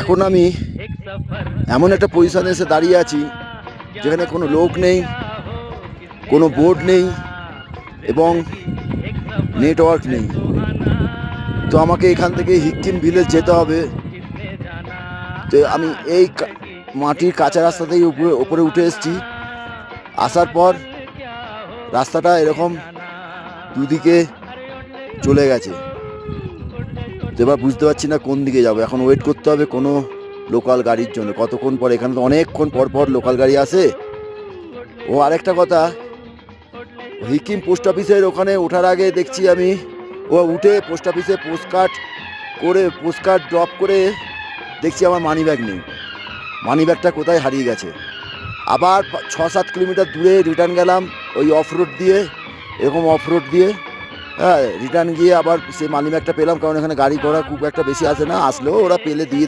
এখন আমি এমন একটা পজিশনে এসে দাঁড়িয়ে আছি, যেখানে কোনো লোক নেই, কোনো বোর্ড নেই, এবং নেটওয়ার্ক নেই। তো আমাকে এখান থেকে হিক্কিম ভিলেজ যেতে হবে। তো আমি এই মাটির কাঁচা রাস্তা রাস্তাতেই উপরে উপরে উঠে এসেছি। আসার পর রাস্তাটা এরকম দুদিকে চলে গেছে। তো এবার বুঝতে পারছি না কোন দিকে যাব। এখন ওয়েট করতে হবে কোনো লোকাল গাড়ির জন্য। কতক্ষণ পর? এখানে তো অনেকক্ষণ পর পর লোকাল গাড়ি আসে। ও, আরেকটা কথা। হিকিম পোস্ট অফিসের ওখানে ওঠার আগে দেখছি আমি, ও উঠে পোস্ট অফিসে পোস্ট কার্ড করে পোস্ট কার্ড ড্রপ করে দেখছি আমার মানি ব্যাগ নেই। মানি ব্যাগটা কোথায় হারিয়ে গেছে? আবার ছ সাত কিলোমিটার দূরে রিটার্ন গেলাম ওই অফ রোড দিয়ে, এরকম অফ রোড দিয়ে। হ্যাঁ রিটার্ন গিয়ে আবার সেই মানি ব্যাগটা পেলাম, কারণ এখানে গাড়ি ঘোড়া খুব একটা বেশি আসে না। আসলেও ওরা পেলে, দিয়ে